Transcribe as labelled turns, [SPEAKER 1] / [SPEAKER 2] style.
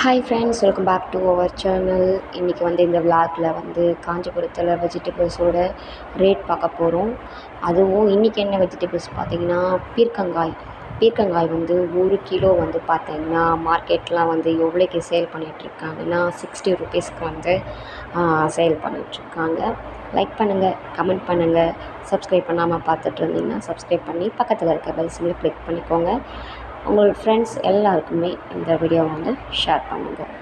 [SPEAKER 1] Hi friends welcome back to our channel இன்றைக்கி வந்து இந்த விளாகில் வந்து காஞ்சிபுரத்தில் வெஜிடபிள்ஸோட ரேட் பார்க்க போகிறோம் அதுவும் இன்றைக்கி என்ன வெஜிடபிள்ஸ் பார்த்திங்கன்னா பீர்க்கங்காய். பீர்க்கங்காய் வந்து ஒரு கிலோ வந்து பார்த்திங்கன்னா மார்க்கெட்லாம் வந்து எவ்வளோக்கு சேல் பண்ணிகிட்ருக்காங்கன்னா சிக்ஸ்டி ருபீஸ்க்கு வந்து சேல் பண்ணிகிட்ருக்காங்க லைக் பண்ணுங்கள் கமெண்ட் பண்ணுங்கள் சப்ஸ்கிரைப் பண்ணாமல் பார்த்துட்டு இருந்தீங்கன்னா சப்ஸ்கிரைப் பண்ணி பக்கத்தில் இருக்க பெல் சிம்மில் கிளிக் பண்ணிக்கோங்க. உங்கள் ஃப்ரெண்ட்ஸ் எல்லாருக்குமே இந்த வீடியோவை வந்து ஷேர் பண்ணுங்கள்